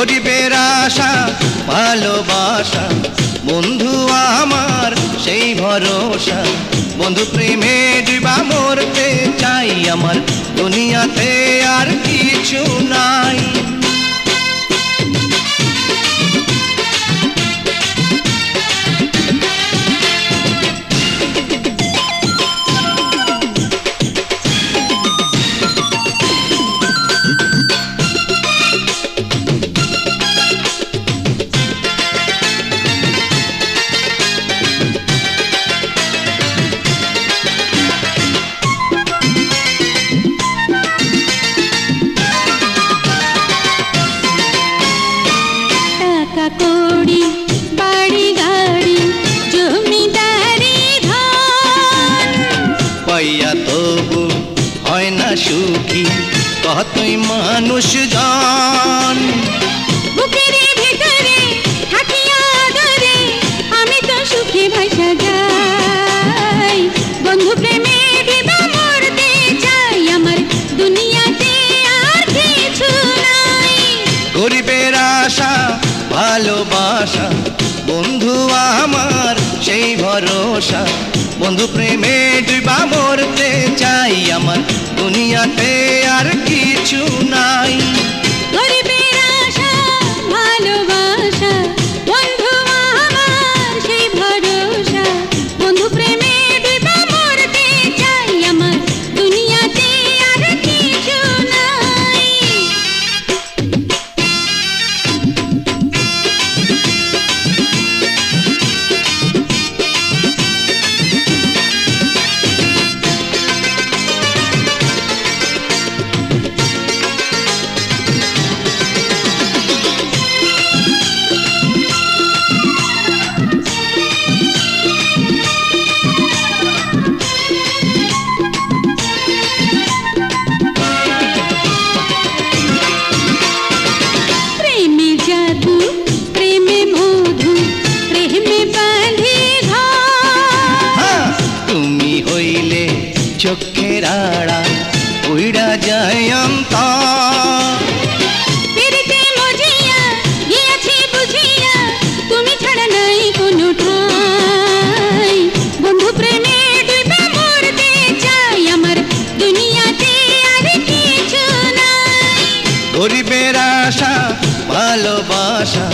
গরিবের আশা ভালোবাসা। বন্ধু আমার সেই ভরসা। বন্ধু প্রেমে দিবা মরতে চাই আমার দুনিয়াতে। দুনিয়াতে আর কিছু নাই। গরিবের আশা ভালোবাসা বন্ধু আমার সেই ভরসা। বন্ধু প্রেমে দুনিয়াতে আমার দুনিয়াতে আর কিছু নাই। গরিবের আশা ভালোবাসা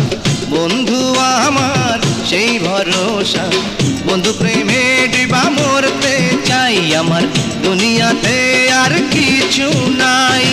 বন্ধু আমার সেই ভরসা। বন্ধু প্রেমে ডিবা মরতে চাই আমার দুনিয়াতে আর কিছু নাই।